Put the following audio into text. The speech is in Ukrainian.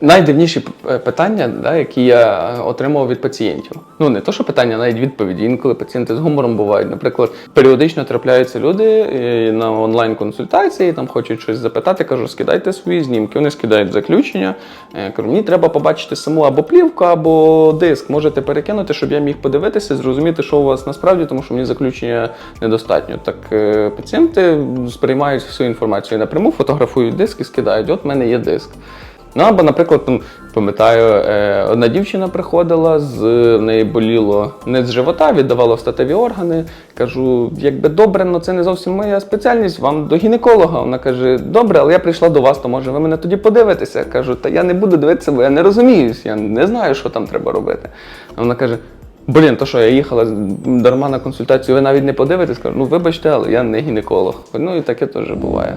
найдивніші питання, да, які я е, отримував від пацієнтів. Ну не то, що питання, навіть відповіді. Інколи пацієнти з гумором бувають. Наприклад, періодично трапляються люди е, на онлайн-консультації, там хочуть щось запитати, кажу, скидайте свої знімки. Вони скидають заключення. Е, Кажу, мені треба побачити саму або плівку, або диск. Можете перекинути, щоб я міг подивитися, зрозуміти, що у вас насправді, тому що мені заключення недостатньо. Так е, пацієнти сприймають всю інформацію напряму, фотографують диск і скидають. От в мене є диск. Ну або, наприклад, там, пам'ятаю, е, одна дівчина приходила, з неї боліло не з живота, віддавала статеві органи. Кажу, якби добре, але це не зовсім моя спеціальність, вам до гінеколога. Вона каже, добре, але я прийшла до вас, то може ви мене тоді подивитеся. Кажу, та я не буду дивитися, бо я не розуміюсь, я не знаю, що там треба робити. Вона каже. Блін, то що я їхала дарма на консультацію, ви навіть не подивитесь, кажу, ну вибачте, але я не гінеколог. Ну і таке теж буває.